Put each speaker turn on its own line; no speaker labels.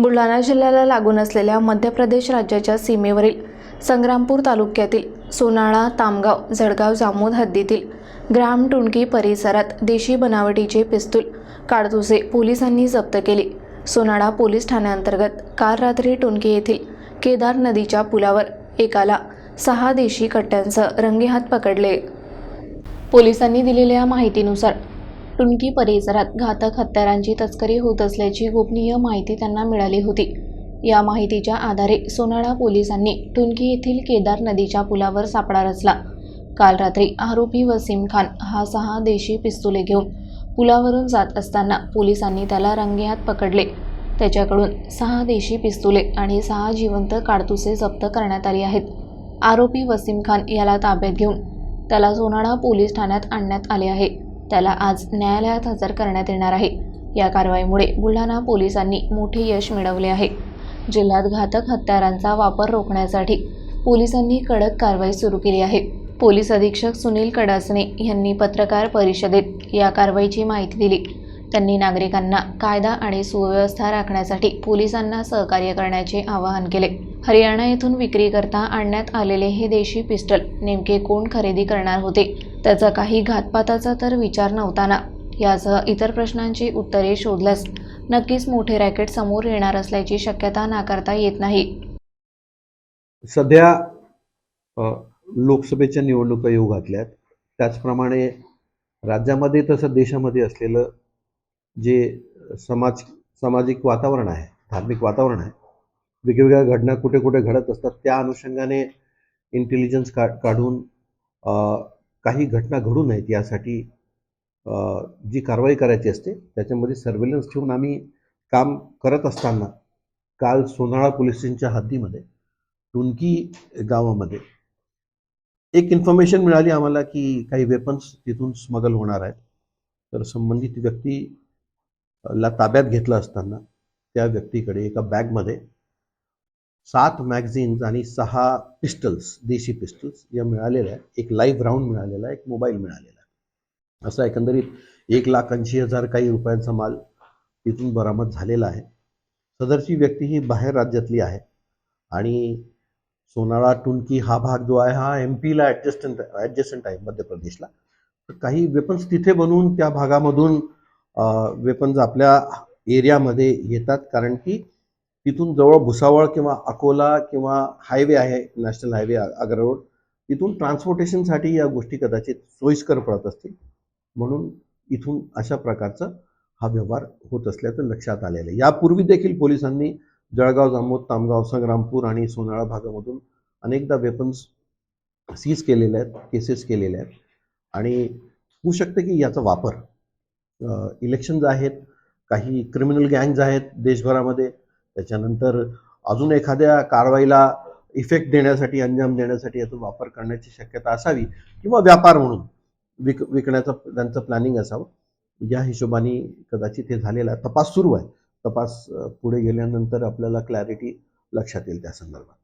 बुलढाणा जिल्ह्याला लागून असलेल्या मध्य प्रदेश राज्याच्या सीमेवरील संग्रामपूर तालुक्यातील सोनाळा तामगाव जळगाव जामोद हद्दीतील ग्राम टुणकी परिसरात देशी बनावटीचे पिस्तूल काडतुसे पोलिसांनी जप्त केले. सोनाळा पोलीस ठाण्याअंतर्गत काल रात्री टुणकी येथील केदार नदीच्या पुलावर एकाला सहा देशी कट्ट्यांसह रंगेहात पकडले. पोलिसांनी दिलेल्या माहितीनुसार टुणकी परिसरात घातक हत्यारांची तस्करी होत असल्याची गोपनीय माहिती त्यांना मिळाली होती. या माहितीच्या आधारे सोनाळा पोलिसांनी टुणकी येथील केदार नदीच्या पुलावर सापळा रचला. काल रात्री आरोपी वसीम खान हा सहा देशी पिस्तुले घेऊन पुलावरून जात असताना पोलिसांनी त्याला रंगेहात पकडले. त्याच्याकडून सहा देशी पिस्तुले आणि सहा जिवंत काडतुसे जप्त करण्यात आली आहेत. आरोपी वसीम खान याला ताब्यात घेऊन त्याला सोनाळा पोलीस ठाण्यात आणण्यात आले आहे. त्याला आज न्यायालयात हजर करण्यात येणार आहे. या कारवाईमुळे बुलढाणा पोलिसांनी मोठे यश मिळवले आहे. जिल्ह्यात घातक हत्यारांचा वापर रोखण्यासाठी पोलिसांनी कडक कारवाई सुरू केली आहे. पोलीस अधीक्षक सुनील कडासने यांनी पत्रकार परिषदेत या कारवाईची माहिती दिली. त्यांनी नागरिकांना कायदा आणि सुव्यवस्था राखण्यासाठी पोलिसांना सहकार्य करण्याचे आवाहन केले. हरियाणा येथून विक्रीकरता आणण्यात आलेले हे देशी पिस्टल नेमके कोण खरेदी करणार होते? त्याचा काही घातपाताचा तर विचार नव्हता ना यासह इतर प्रश्नांची उत्तरे शोधल्यास नक्कीच मोठे रॅकेट समोर येणार असल्याची शक्यता नाकारता येत नाही.
सध्या लोकसभेच्या निवडणुका येऊ घातल्यात. त्याचप्रमाणे राज्यामध्ये तसं देशामध्ये असलेलं जे समाज सामाजिक वातावरण आहे धार्मिक वातावरण आहे वेगवेगळ्या घटना कुठे कुठे घडत असतात त्या अनुषंगाने इंटेलिजन्स का काढून काही घटना घडू नयेत यासाठी जी कारवाई करायची असते त्याच्यामध्ये सर्वेलन्स ठेवून आम्ही काम करत असताना काल सोनाळा पोलीस स्टेशनच्या हद्दीमध्ये टुनकी गावामध्ये एक इन्फॉर्मेशन मिळाली आम्हाला की काही वेपन्स तिथून स्मगल होणार आहेत. तर संबंधित व्यक्ती ला ताब्यात घेतलं असताना त्या व्यक्तीकडे एका बॅगमध्ये सात मॅगझिन्स आणि सहा पिस्टल्स देशी पिस्टल्स या मिळालेल्या आहेत. एक लाईव्ह राऊंड मिळालेला आहे एक मोबाईल मिळालेला आहे. असा एकंदरीत एक लाख ऐंशी हजार काही रुपयांचा माल तिथून बरामद झालेला आहे. सदरची व्यक्ती ही बाहेर राज्यातली आहे आणि सोनाळा टुनकी हा भाग जो आहे हा एम पीला ॲडजस्टंट ॲडजस्टंट आहे मध्य प्रदेशला. तर काही वेपन्स तिथे बनवून त्या भागामधून वेपन्स आपल्या एरियामध्ये येतात. कारण की तिथून जवळ भुसावळ किंवा अकोला किंवा हायवे आहे नॅशनल हायवे आग्रा रोड तिथून ट्रान्सपोर्टेशनसाठी या गोष्टी कदाचित सोयीस्कर पडत असतील. म्हणून इथून अशा प्रकारचा हा व्यवहार होत असल्याचं लक्षात आलेलं आहे. यापूर्वी देखील पोलिसांनी जळगाव जामोद तामगाव संग्रामपूर आणि सोनाळा भागामधून अनेकदा वेपन्स सीज केलेले आहेत केसेस केलेल्या आहेत. आणि होऊ शकतं की याचा वापर इलेक्शन्स आहेत काही क्रिमिनल गँग्ज आहेत देशभरामध्ये त्याच्यानंतर अजून एखाद्या कारवाईला इफेक्ट देण्यासाठी अंजाम देण्यासाठी याचा वापर करण्याची शक्यता असावी किंवा व्यापार म्हणून विक विकण्याचं त्यांचं प्लॅनिंग असावं. या हिशोबाने कदाचित हे झालेला आहे. तपास सुरू आहे. तपास पुढे गेल्यानंतर आपल्याला क्लॅरिटी लक्षात येईल त्या संदर्भात.